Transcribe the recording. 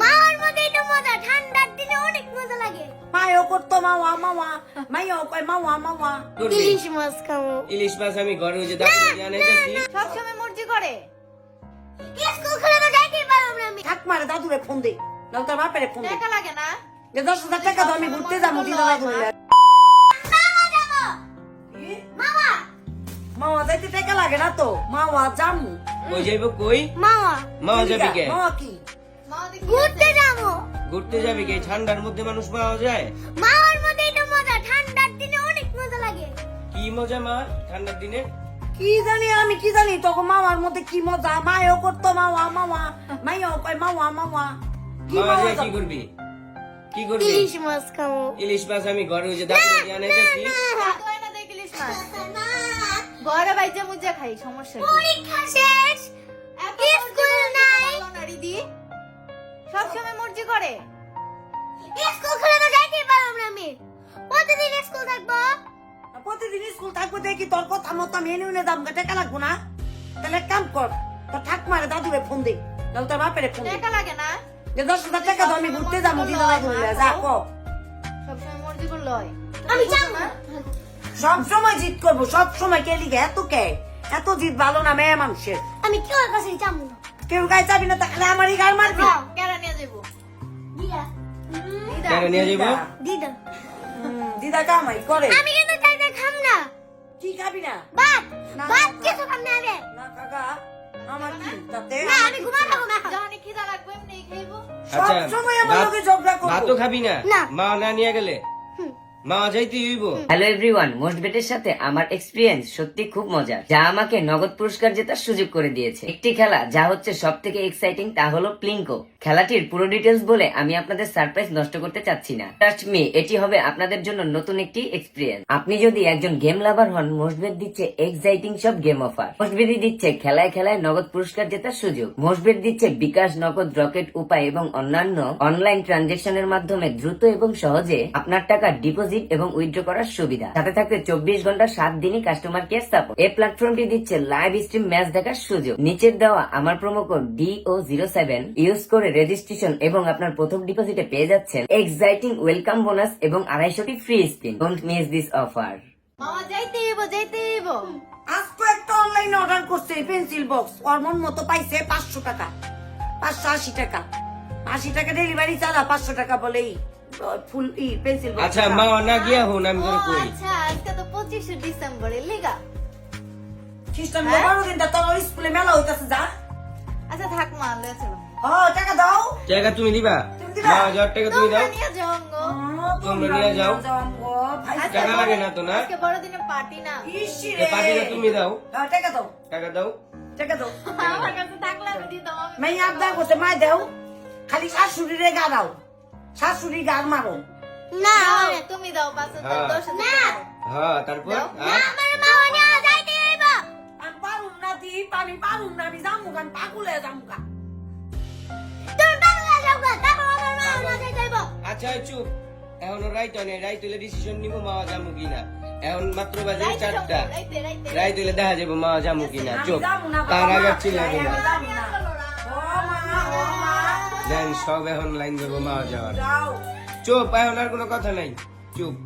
মামার মধ্যে এটা মজা ঠান্ডার দিনে অনেক মজা লাগে। মায়ও করতো মাওয়া মাওয়া। মাইও কয় মাওয়া মাওয়া। ইলিশ মাছ খাব। ইলিশ মাছ আমি ঘরে ওই যে দাঁত আনাইতেছি সবসময় মর্জি করে। স্কুল খুলে তো যাইতেই পারলাম না আমি। থাক মারে দাদুরে ফোন দে। নাও তোর বাপেরে ফোন দে। টাকা লাগে না? যে দশ হাজার টাকা দাও আমি ঘুরতে যাব দিদা দাদু মামা মামা মাওয়া যাইতে টাকা লাগে না তো। মাওয়া জামু কই যাইব কই? মামা। মাও যাবি কে? মাওয়া কি? ঘুরতে যাব। ঘুরতে যাবি কে? ঠান্ডার মধ্যে মানুষ পাওয়া যায়? মামার মধ্যে এটা মজা। ঠান্ডার দিনে অনেক মজা লাগে। কি মজা মা ঠান্ডার দিনে? কি জানি আমি কি জানি? তখন মামার মধ্যে কি মজা? মায়ও করতো মাওয়া মাওয়া। মাইও কয় মাওয়া মাওয়া। কি মামা কি করবি? কি করবি? ইলিশ মাছ খাব। ইলিশ মাছ আমি ঘরে ওই যে দাঁত দেখে ইলিশ মাছ। ঘরে বাইজা মুজা খাই সমস্যা কি? পরীক্ষা শেষ। প্রতিদিন স্কুল থাকব? প্রতিদিন স্কুল থাকব দেখি তোর কথা মতো এনে দাম টাকা লাগবো না। তাহলে কাম কর তোর দাদুরে ফোন দে নাহলে তোর বাপেরে ফোন দে। টাকা লাগে না? যে দশ হাজার টাকা দাও আমি ঘুরতে যাব দিদা যা কো। সবসময় মর্জি করলে আমি যাব। না? সব সময় জিত করব সব সময় কে লিখে এত কে? এত জিত ভালো না মেয়ে মানুষের। আমি কেউ কাছে যাব না। কেউ গায়ে যাবি না তাহলে আমারই গায়ে মারবি। যাও, নিয়ে যাব। দিদা। কেন নিয়ে যাইব দিদা। হুম, দিদা কামাই করে। আমি কিন্তু খাম না। কি খাবি না? ভাত ভাত কিছু খাম না রে। না কাকা আমার কি? তাতে না আমি ঘুমাবো না। জানি কি খিদা লাগবে এমনি খাইবো। সব সময় আমার লগে ঝগড়া ঝগড়া ভাত তো খাবি না? না। মা না নিয়ে গেলে। হ্যালো এভরিওয়ান মোস্ট বেটের সাথে আমার এক্সপিরিয়েন্স সত্যি খুব মজার, যা আমাকে নগদ পুরস্কার জেতার সুযোগ করে দিয়েছে। একটি খেলা যা হচ্ছে সব থেকে এক্সাইটিং তা হলো প্লিঙ্কো খেলাটির পুরো ডিটেলস বলে আমি আপনাদের সারপ্রাইজ নষ্ট করতে চাচ্ছি না। ট্রাস্ট মি এটি হবে আপনাদের জন্য নতুন একটি এক্সপিরিয়েন্স আপনি যদি একজন গেম লাভার হন মোস্টবেদ দিচ্ছে এক্সাইটিং সব গেম অফার মোস্টবেদি দিচ্ছে খেলায় খেলায় নগদ পুরস্কার জেতার সুযোগ। মোস্টবেদ দিচ্ছে বিকাশ নগদ রকেট উপায় এবং অন্যান্য অনলাইন ট্রানজেকশনের মাধ্যমে দ্রুত এবং সহজে আপনার টাকা ডিপোজিট এবং উইথড্র করার সুবিধা। সাথে থাকতে চব্বিশ ঘণ্টা সাত দিনই কাস্টমার কেয়ার সাপোর্ট এই প্ল্যাটফর্মটি দিচ্ছে লাইভ স্ট্রিম ম্যাচ দেখার সুযোগ। নিচের দেওয়া আমার promo code D O zero seven use করে রেজিস্ট্রেশন এবং আপনার প্রথম ডিপোজিটে পেয়ে যাচ্ছেন এক্সাইটিং ওয়েলকাম বোনাস এবং আড়াইশোটি free spin don't miss this offer মামা যাইতে হইব যাইতে হইব। আজ তো একটা অনলাইন অর্ডার করছে পেন্সিল বক্স ওর মতো পাইছে পাঁচশো টাকা। পাঁচশো আশি টাকা। আশি টাকা ডেলিভারি চালা পাঁচশো টাকা বলেই। ফুল ই পেন্সিল আচ্ছা মা না গিয়া হন আমি ও করে কই আচ্ছা আজকে তো পঁচিশে ডিসেম্বর এর লিগা খ্রিস্টান হ্যাঁ? বারো দিনটা তোর স্কুলে মেলা হইতাছে যা আচ্ছা থাক মা লয়ে চলো ও টাকা দাও জায়গা তুমি দিবা তুমি দিবা? মা যাওয়ার টাকা তুমি দাও নিয়ে যাও তোমরা নিয়ে যাও। টাকা লাগে না তো না আজকে বড়দিনের পার্টি না ইসি এ রে। পাটিটা তুমি দাও টাকা দাও টাকা দাও টাকা দাও আমার কাছে থাকলে আমি দিতাম আমি মাই আবদা করছে মাই দাও খালি শাশুড়ি রে গা দাও শাশুড়ি গার মারো। না তুমি দাও হ্যাঁ। দশ হাজার হ্যাঁ তারপর। আর? আমার যাইতে হইব। আমি পারুম না আমি পারুম না আমি যামু গান পাগুলে যামু গা তুমি যাও তারপর আমার যাইতে হইব। আচ্ছা চুপ। এখন রাইট নেই রাইট হইলে ডিসিশন নিব মা যামু কিনা। এখন মাত্র বাজে চারটা। রাইতে, রাইতে। রাইট হইলে দেখা যাব মা যামু কিনা। চুপ। তার আগে মা, না। সব এখন লাইন দেবো মা যাওয়ার। যাও। চুপ এখন আর কোনো কথা নাই। চুপ।